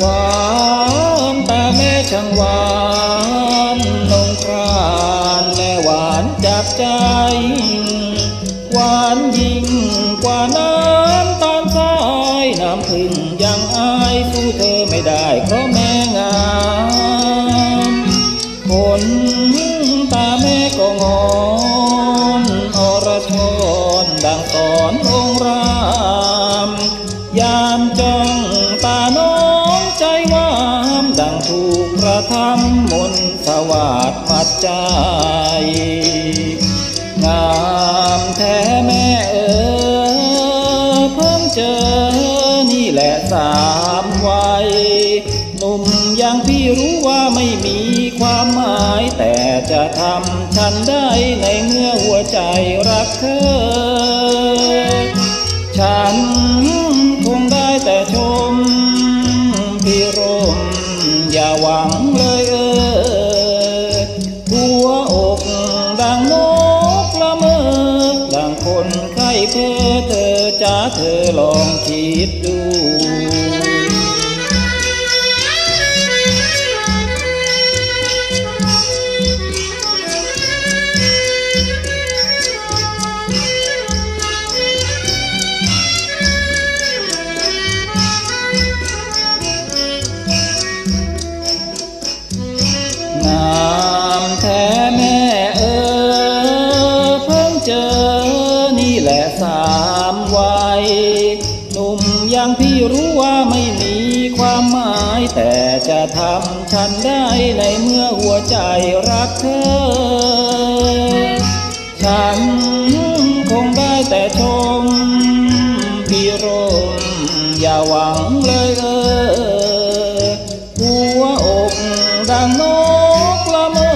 หวานตาแม่ช่างหวานนงครานและหวานจับใจ หวานยิ่งกว่าน้ำตาลทรายน้ำพึ่งยังอายสู้เธอไม่ได้เพราะแม่งามขนตาแม่ก็งอนอร สวาดมัดใจงามแท้แม่เอ๋ยเพิ่งเจอนี่แหละสามวัยหนุ่มอย่างพี่รู้ว่าไม่มีความหมาย แต่จะทำฉันได้ในเมื่อหัวใจรักเธอ ฉันคงได้แต่ชมพี่รมอย่าหวังเลยเออ เพ้อเธอจ้าเธอลองคิดดู อย่างพี่รู้ว่าไม่มีความหมาย แต่จะทำฉันได้ในเมื่อหัวใจรักเธอ ฉันคงได้แต่ชม พี่รมอย่าหวังเลยเออหัวอกดังนกละเมอ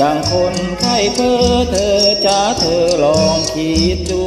ดังคนไข้เพ้อเธอจ้าเธอลองคิดดู